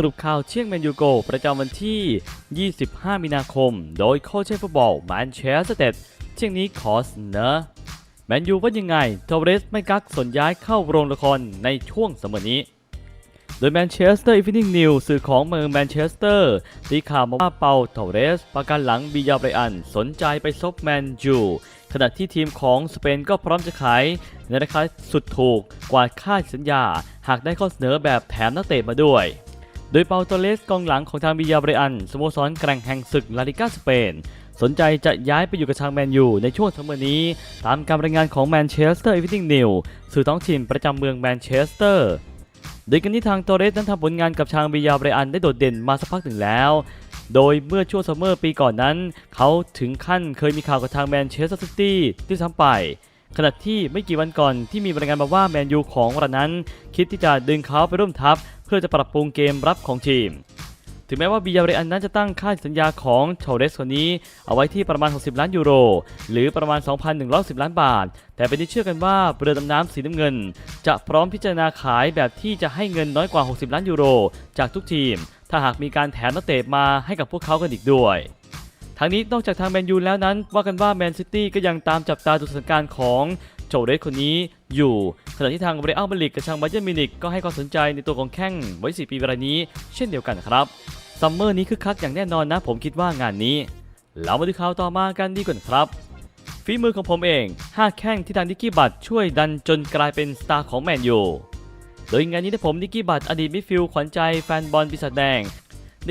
สรุปข่าวเชียงแมนยูโก ประจำวันที่ 25 มีนาคม โดยโค้ชเชฟฟุตบอลแมนเชสเตอร์เที่ยงนี้ขอเสนอแมนยูว่ายังไงทอเรสไม่กักสนย้ายเข้าโรงละครในช่วงเสมอนี้ โดยแมนเชสเตอร์อีฟินิ่งนิวสื่อของเมืองแมนเชสเตอร์ตีข่าวมาว่าเปาทอเรส ประกันหลังบิยาเบรอัน สนใจไปซบแมนยูขณะที่ทีมของสเปนก็พร้อมจะขายในราคาสุดถูกกว่าค่าสัญญา หากได้ข้อเสนอแบบแถมนักเตะมาด้วย โดยเปาโตเลสกองหลังของทางบิยาเบรอันสโมสรแกร่งแห่งศึกลาลิกาสเปน สนใจจะย้ายไปอยู่กับทางแมนยูในช่วงซัมเมอร์นี้ ตามการรายงานของแมนเชสเตอร์อีฟินิ่งนิวสื่อท้องถิ่นประจำเมืองแมนเชสเตอร์โดยกันที่ทางโตเรสนั้นทำผลงานกับทางบิยาเบรอันได้โดดเด่นมาสักพักหนึ่งแล้ว โดยเมื่อช่วงซัมเมอร์ปีก่อนนั้น เขาถึงขั้นเคยมีข่าวกับทางแมนเชสเตอร์ซิตี้ที่ซ้ำไปขณะที่ไม่กี่วันก่อนที่มีรายงานมาว่าแมนยูของเรานั้น คิดที่จะดึงเขาไปร่วมทัพ เพื่อจะปรับปรุงเกมรับของทีม ถึงแม้ว่าบิยาเรอันนั้นจะตั้งค่าสัญญาของโชเรสคนนี้ เอาไว้ที่ประมาณ 60 ล้านยูโร หรือประมาณ 2,110 ล้านบาท แต่เป็นที่เชื่อกันว่าเรือดำน้ำสีน้ำเงิน จะพร้อมพิจารณาขายแบบที่จะให้เงินน้อยกว่า 60 ล้านยูโร จากทุกทีม ถ้าหากมีการแถมนักเตะมาให้กับพวกเขากันอีกด้วยทางนี้นอกจากทางแมนยูแล้วนั้น ว่ากันว่าแมนซิตี้ก็ยังตามจับตาดูสถานการณ์ของ โจเรสคนนี้อยู่ ขณะที่ทางเรอัลมาดริดกับทางบาเยิร์นมิวนิกก็ให้ความสนใจในตัวของแข้งไว้4ปีรายนี้ เช่นเดียวกันครับซัมเมอร์นี้คึกคักอย่างแน่นอนนะ ผมคิดว่างานนี้เรามาดูข่าวต่อมากันดีกว่าครับฝีมือของผมเอง 5 แข้งที่ทางนิกกี้บัตช่วยดันจนกลายเป็นสตาร์ของแมนยูโดยงานนี้ได้ผมนิกกี้บัตอดีตมิดฟิลด์ขวัญใจแฟนบอลปีศาจแดง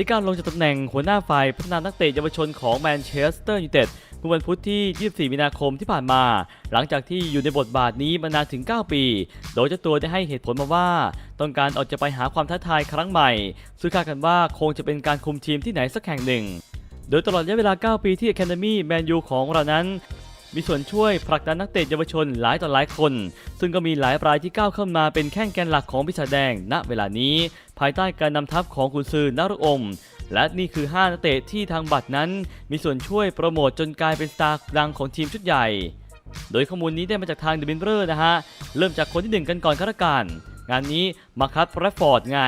ในการลงจากตำแหน่งหัวหน้าฝ่ายพัฒนานักเตะเยาวชนของแมนเชสเตอร์ยูไนเต็ดเมื่อวันพุธที่ 24 มีนาคมที่ผ่านมา หลังจากที่อยู่ในบทบาทนี้มานานถึง 9 ปี โดยเจ้าตัวได้ให้เหตุผลมาว่า ต้องการออกจะไปหาความท้าทายครั้งใหม่ซึ่งคาดกันว่าคงจะเป็นการคุมทีมที่ไหนสักแห่งหนึ่ง โดยตลอดระยะเวลา 9 ปีที่ Academy แมนยูของเรานั้น มีส่วนช่วยผลักดันนักเตะเยาวชนหลายต่อหลายคน ซึ่งก็มีหลายรายที่ก้าวเข้ามาเป็นแข้งแกนหลักของพิศาแดง ณเวลานี้ ภายใต้การนำทัพของกุนซือนรุอม และนี่คือ 5 นักเตะที่ทางบัตรนั้น มีส่วนช่วยโปรโมทจนกลายเป็นสตาร์ดังของทีมชุดใหญ่ โดยข้อมูลนี้ได้มาจากทางเดอะบินเบอร์นะฮะ เริ่มจากคนที่หนึ่งกันก่อนข้าราชการ งานนี้มาคัตแรฟฟอร์ดไง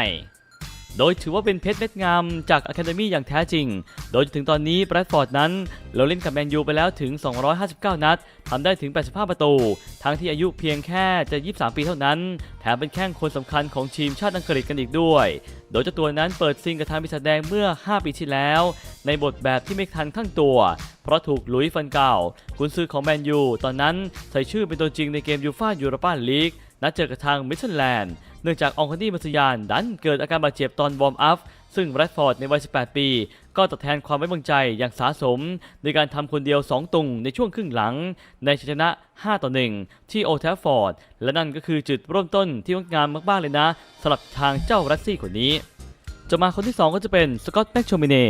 โดยถือว่าเป็นเพชรเม็ดงามจาก Academy อย่างแท้จริง โดยจนถึงตอนนี้แบรดฟอร์ดนั้นเราเล่นกับแมนยูไปแล้วถึง 259 นัดทำได้ถึง 85 ประตู ทั้งที่อายุเพียงแค่จะ 23 ปีเท่านั้น แถมเป็นแข้งคนสำคัญของทีมชาติอังกฤษกันอีกด้วย โดยเจ้าตัวนั้นเปิดซิงกับทางปีศาจแดงเมื่อ 5 ปีที่แล้ว ในบทแบบที่ไม่ทันข้างตัว เพราะถูกหลุยส์ฟันเก่ากุนซือของแมนยูตอนนั้นใส่ชื่อเป็นตัวจริงในเกมยูฟ่ายูโรปาลีก นัดเจอกับทางมิชชันแลนด์เนื่องจากองคอนดี้มัสยานดันเกิดอาการบาดเจ็บตอนวอร์มอัพ ซึ่งแรดฟอร์ดในวัย 18 ปี ก็ตอบแทนความไว้วางใจอย่างสาสมในการทำคนเดียว 2 ตุงในช่วงครึ่งหลัง ในชนะ 5 ต่อ 1 ที่โอแทฟฟอร์ด และนั่นก็คือจุดเริ่มต้นที่งดงามมากๆเลยนะสำหรับทางเจ้ารัสซี่คนนี้ จะมาคนที่ 2 ก็จะเป็นสกอตต์แม็กโชมิเน่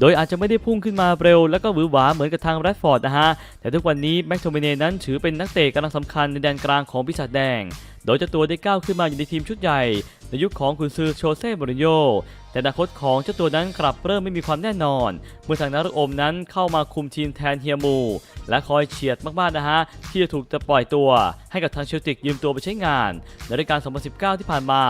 โดยอาจจะไม่ได้พุ่งขึ้นมาเร็ว และก็หวือหวาเหมือนกับทางแรดฟอร์ดนะฮะ แต่ทุกวันนี้แม็กโทมิเนนั้นถือเป็นนักเตะกำลังสำคัญในแดนกลางของปีศาจแดง โดยเจ้าตัวได้ก้าวขึ้นมาอยู่ในทีมชุดใหญ่ ในยุคของคุณซือโชเซ่โมริโญ่แต่อนาคตของเจ้าตัวนั้นกลับเริ่มไม่มีความแน่นอน เมื่อทางนารอมนั้นเข้ามาคุมทีมแทนเฮียมู และคอยเฉียดมากๆนะฮะ ที่จะถูกจะปล่อยตัว ให้กับทางเชลติกยืมตัวไปใช้งาน ในรายการ 2019 ที่ผ่านมา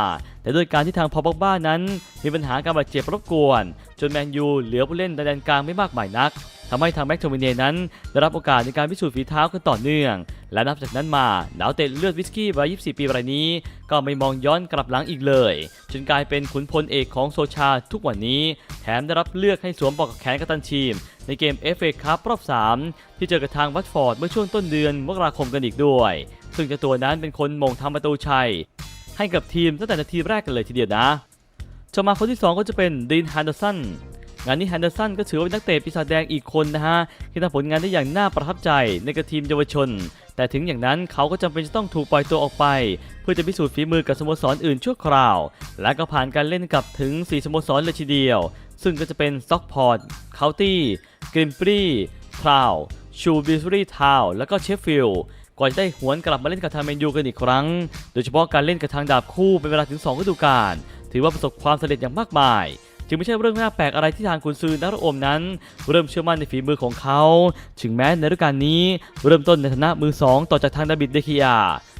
แต่ด้วยการที่ทางพอบ็อกบ้านั้น มีปัญหาการบาดเจ็บรบกวน จนแมนยูเหลือผู้เล่นในแดนกลางไม่มากมายนักทำให้ทางแม็กโทมิเน่นั้น ได้รับโอกาสในการพิสูจน์ฝีเท้ากันต่อเนื่อง และนับจากนั้นมาดาวเตะเลือดวิสกี้วัย 24 ปีรายนี้ ก็ไม่มองย้อนกลับหลังอีกเลย จนกลายเป็นขุนพลเอกของโซชาทุกวันนี้ แถมได้รับเลือกให้สวมปอกกับแขนกัปตันทีม ในเกม FA คัพรอบ 3 ที่เจอกับทางวัตฟอร์ดเมื่อช่วงต้นเดือนมกราคมกันอีกด้วย ซึ่งเจ้าตัวนั้นเป็นคนมงทำประตูชัย ให้กับทีมตั้งแต่นาทีแรกกันเลยทีเดียวนะจะมาคนที่ 2 ก็จะเป็นดีนฮันเดอร์สันงานนี้แฮนเดอร์สันก็ถือว่าเป็นนักเตะปีศาจแดงอีกคนนะฮะที่ทำผลงานได้อย่างน่าประทับใจในกับทีมเยาวชน แต่ถึงอย่างนั้นเขาก็จำเป็นจะต้องถูกปล่อยตัวออกไป เพื่อจะพิสูจน์ฝีมือกับสโมสรอื่นชั่วคราว และก็ผ่านการเล่นกับถึง 4 สโมสรเลยทีเดียว ซึ่งก็จะเป็นซ็อกพอร์ตเคาน์ตี้กริมปรีทราวชูบิสรีทาวแล้วก็เชฟฟิลด์ ก่อนจะได้หวนกลับมาเล่นกับทางแมนยูกันอีกครั้ง โดยเฉพาะการเล่นกับทางดาบคู่เป็นเวลาถึง2ฤดูกาลถือว่าประสบความสำเร็จอย่างมากมายจึงไม่ใช่เรื่องน่าแปลกอะไรที่ทางคุณซือนารอมนั้น เริ่มเชื่อมั่นในฝีมือของเขา ถึงแม้ในฤดูกาลนี้ เริ่มต้นในฐานะมือ 2 ต่อจากทางดาบิดเดคิอา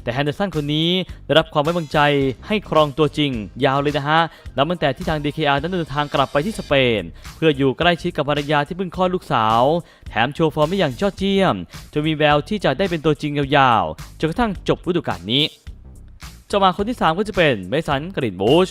แต่แฮนเดอร์สันคนนี้ได้รับความไว้วางใจให้ครองตัวจริง ยาวเลยนะฮะแล้วตั้งแต่ที่ทาง DKR นั้นเดินทางกลับไปที่สเปน เพื่ออยู่ใกล้ชิดกับภรรยาที่เพิ่งคลอดลูกสาว แถมโชว์ฟอร์มได้อย่างยอดเยี่ยมจนมีแววที่จะได้เป็นตัวจริงยาวๆจนกระทั่งจบฤดูกาลนี้จะมาคนที่ 3 ก็จะเป็นเมสันกรินบูช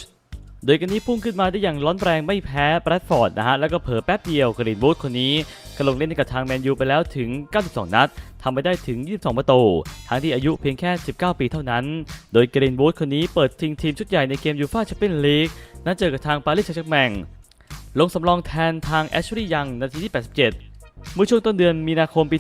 โดยกันนี้พุ่งขึ้นมาได้อย่างร้อนแรงไม่แพ้แบรดฟอร์ดนะฮะ แล้วก็เผลอแป๊บเดียวกรีนบูชคนนี้ก็ลงเล่นกับทางแมนยูไปแล้วถึง 92 นัดทำไปได้ถึง 22 ประตู ทั้งที่อายุเพียงแค่ 19 ปีเท่านั้น โดยกรีนบูชคนนี้เปิดทิ้งทีมชุดใหญ่ในเกมยูฟ่าแชมเปี้ยนลีกนั้นเจอกับทางปารีสแซงต์แชร์แมงลงสำรองแทนทางแอชลีย์ยังนาทีที่ 87 เมื่อช่วงต้นเดือนมีนาคมปี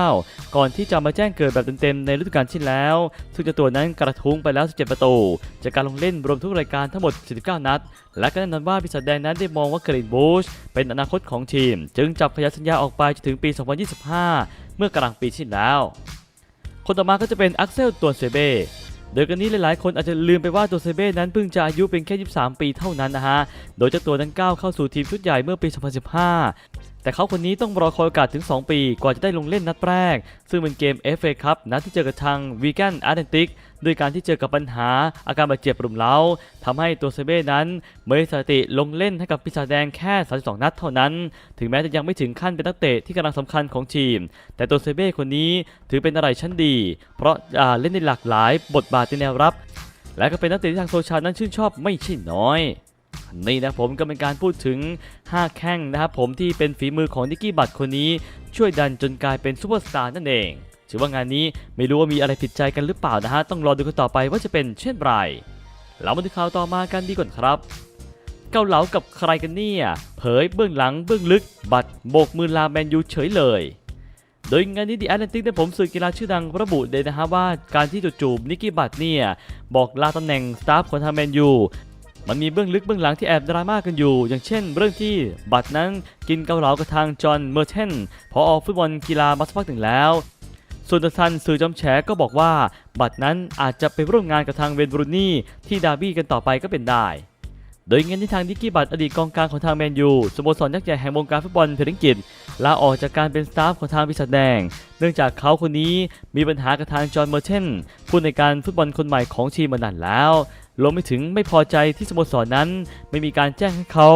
2019 ก่อนที่จะมาแจ้งเกิดแบบเต็มๆในฤดูกาลที่แล้ว ซึ่งเจ้าตัวนั้นกระทุ้งไปแล้ว 17 ประตู จากการลงเล่นรวมทุกรายการทั้งหมด49นัด และก็แน่นอนว่าปีศาจแดงนั้นได้มองว่าเกรีนบูชเป็นอนาคตของทีม จึงจับขยายสัญญาออกไปจนถึงปี 2025 เมื่อกลางปีที่แล้ว คนต่อมาก็จะเป็นอักเซลตัวเซเบโดยกันนี้หลายๆ คนอาจจะลืมไปว่าตัวเซเบ้นั้นเพิ่งจะอายุเป็นแค่ 23 ปีเท่านั้นนะฮะ โดยเจ้าตัวนั้นก้าวเข้าสู่ทีมชุดใหญ่เมื่อปี 2015 แต่เขาคนนี้ต้องรอคอยโอกาสถึง 2 ปีกว่าจะได้ลงเล่นนัดแรก ซึ่งเป็นเกม FA ครับนัดที่เจอกับทางวีแกนอาร์เดนติกด้วยการที่เจอกับปัญหาอาการบาดเจ็บรุมเร้าทำให้ตัวเซเบ้นั้นไม่สถิติลงเล่นให้กับปีศาจแดงแค่ 32 นัดเท่านั้น ถึงแม้จะยังไม่ถึงขั้นเป็นนักเตะที่กำลังสำคัญของทีม แต่ตัวเซเบ้คนนี้ถือเป็นอะไรชั้นดี เพราะเล่นในหลากหลายบทบาทในแนวรับ และก็เป็นนักเตะที่ทางโซเชียลนั้นชื่นชอบไม่ใช่น้อย นี่นะผมก็เป็นการพูดถึง 5 แข้งนะครับผมที่เป็นฝีมือของนิกกี้บัตคนนี้ ช่วยดันจนกลายเป็นซูเปอร์สตาร์นั่นเอง ถือว่างานนี้ไม่รู้ว่ามีอะไรผิดใจกันหรือเปล่านะฮะ ต้องรอดูกันต่อไปว่าจะเป็นเช่นไรเรามาดูข่าวต่อมากันดีก่อนครับ เกาเหลากับใครกันเนี่ย เผยเบื้องหลังเบื้องลึก บัตรโบกมือลาแมนยูเฉยเลยโดยงานนี้ดีแอตแลนติกได้ผมสื่อกีฬาชื่อดังระบุเลยนะฮะว่าการที่จู่ๆนิกกี้บัตเนี่ยบอกลาตำแหน่งสตาฟของทางแมนยู มันมีเบื้องลึกเบื้องหลังที่แอบดราม่ากันอยู่ อย่างเช่น เรื่องที่บัตรนั้นกินเกาเหลากับทางจอห์นเมอร์เทนพออฟุตบอลกีฬามาสักพักหนึ่งแล้ว ส่วนทซันสื่อจอมแฉก็บอกว่า บัตรนั้นอาจจะไปร่วมงานกับทางเวนบรูนี่ที่ดาร์บี้กันต่อไปก็เป็นได้ โดยเงินที่ทางดิกกี้บัตอดีตกองกลางของทางแมนยูสโมสรยักษ์ใหญ่แห่งวงการฟุตบอลเทนนิสกิจลาออกจากการเป็นสตาฟของทางพิศาจแดง เนื่องจากเขาคนนี้มีปัญหากับทางจอห์นเมอร์เทนผู้ในการฟุตบอลคนใหม่ของทีมมานานแล้ว รวมไปถึงไม่พอใจที่สโมสรนั้น ไม่มีการแจ้งให้เขา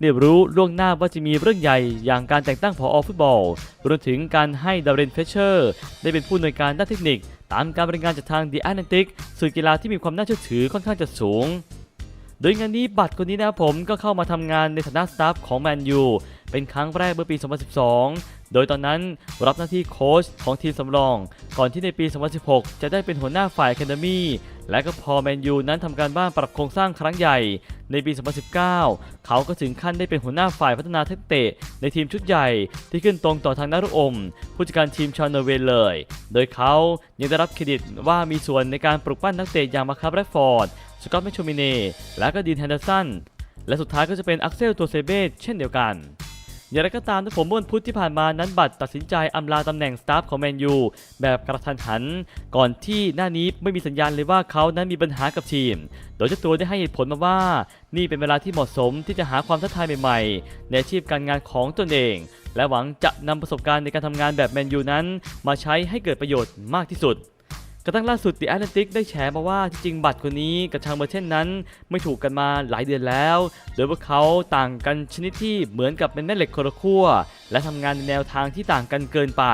ได้รู้ล่วงหน้าว่าจะมีเรื่องใหญ่อย่างการแต่งตั้งผอฟุตบอลรวมถึงการให้ดารเรนเฟเชอร์ ได้เป็นผู้อำนวยการด้านเทคนิค ตามการบริการจากทาง The Atlantic สื่อกีฬาที่มีความน่าเชื่อถือค่อนข้างจะสูง โดยงานนี้บัตรคนนี้นะครับผมก็เข้ามาทำงานในฐานะสตาฟของแมนยูเป็นครั้งแรกเมื่อปี 2012โดยตอนนั้นรับหน้าที่โค้ชของทีมสำรอง ก่อนที่ในปี 2016 จะได้เป็นหัวหน้าฝ่ายแคนดมี และก็พอแมนยูนั้นทำการบ้านปรับโครงสร้างครั้งใหญ่ ในปี 2019 เขาก็ถึงขั้นได้เป็นหัวหน้าฝ่ายพัฒนาทักเตะในทีมชุดใหญ่ที่ขึ้นตรงต่อทางนักรบอม ผู้จัดการทีมชาวนอร์เวย์เลย โดยเขายังได้รับเครดิตว่ามีส่วนในการปลุกปั้นนักเตะอย่างมาคาร์แรดฟอร์ด สกอตต์แมชโชมิเน่ และก็ดีนแฮนเดอร์สัน และสุดท้ายก็จะเป็นอักเซลตัวเซเบ้เช่นเดียวกัน อย่างไรก็ตามนะผมเมื่อวันพุธที่ผ่านมานั้นบัตรตัดสินใจอำลาตำแหน่งสตาฟของแมนยูแบบกระทันหัน ก่อนที่หน้านี้ไม่มีสัญญาณเลยว่าเขานั้นมีปัญหากับทีม โดยเจ้าตัวได้ให้เหตุผลมาว่า นี่เป็นเวลาที่เหมาะสมที่จะหาความท้าทายใหม่ๆ ในอาชีพการงานของตนเอง และหวังจะนำประสบการณ์ในการทำงานแบบแมนยูนั้น มาใช้ให้เกิดประโยชน์มากที่สุด กระทั่งล่าสุด The Atlantic ได้แฉมาว่าจริงบัตรคนนี้กับทางเมอร์เทนนั้น ไม่ถูกกันมาหลายเดือนแล้วโดยพวกเขาต่างกันชนิดที่เหมือนกับเป็นแม่เหล็กคนละขั้วและทำงานในแนวทางที่ต่างกันเกินไป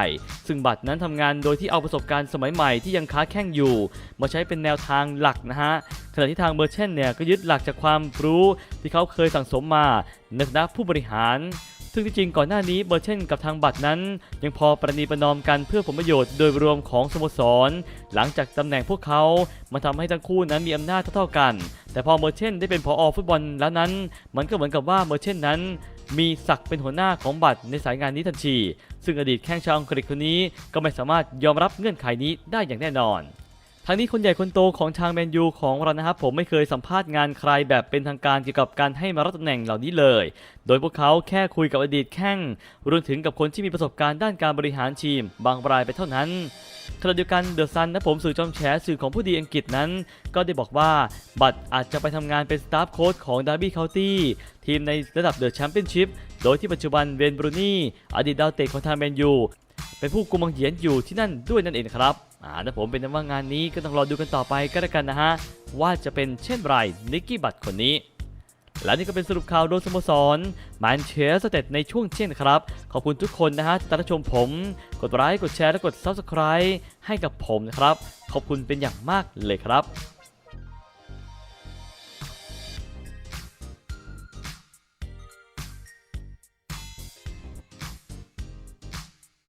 ซึ่งบัตรนั้นทำงานโดยที่เอาประสบการณ์สมัยใหม่ที่ยังค้าแข่งอยู่ มาใช้เป็นแนวทางหลักนะฮะขณะที่ทางเมอร์เทนเนี่ยก็ยึดหลักจากความรู้ที่เขาเคยสั่งสมมาในฐานะผู้บริหาร ซึ่งที่จริงก่อนหน้านี้เบอร์เช่นกับทางบัตรนั้น ยังพอประนีประนอมกันเพื่อผลประโยชน์โดยรวมของสโมสร หลังจากตำแหน่งพวกเขามาทำให้ทั้งคู่นั้นมีอำนาจเท่าๆกัน แต่พอเมอร์เช่นได้เป็นพออฟุตบอลแล้วนั้น มันก็เหมือนกับว่าเมอร์เช่นนั้นมีศักดิ์เป็นหัวหน้าของบัตรในสายงานนี้ทันที ซึ่งอดีตแข้งชาวอังกฤษคนนี้ก็ไม่สามารถยอมรับเงื่อนไขนี้ได้อย่างแน่นอน ทั้งนี้คนใหญ่คนโตของทางแมนยูของเรานะครับผมไม่เคยสัมภาษณ์งานใครแบบเป็นทางการเกี่ยวกับการให้มารับตำแหน่งเหล่านี้เลย โดยพวกเขาแค่คุยกับอดีตแข้งรวมถึงกับคนที่มีประสบการณ์ด้านการบริหารทีม บางรายไปเท่านั้นขณะเดียวกันเดอะซันนะผมสื่อจอมแฉสื่อของผู้ดีอังกฤษนั้น ก็ได้บอกว่าบัตรอาจจะไปทำงานเป็นสตาฟโค้ชของดาร์บี้เคาน์ตี้ทีมในระดับเดอะแชมเปี้ยนชิพโดยที่ปัจจุบันเวนบรูนี่อดีตดาวเตะของทางแมนยูเป็นผู้กุมบังเหียนอยู่ที่นั่นด้วยนั่นเองครับ อ่าถ้าผมเป็นว่างานนี้ก็ต้องรอดูกันต่อไปก็แล้วกันนะฮะ ว่าจะเป็นเช่นไรนิกกี้บัตคนนี้ และนี่ก็เป็นสรุปข่าวโดยสโมสรแมนเชสเต r ในช่วงเช่นครับ ขอบคุณทุกคนนะฮะที่ติดตามชมผม กดไลค์กดแชร์และกด Subscribe ให้กับผมนะครับ ขอบคุณเป็นอย่างมากเลยครับ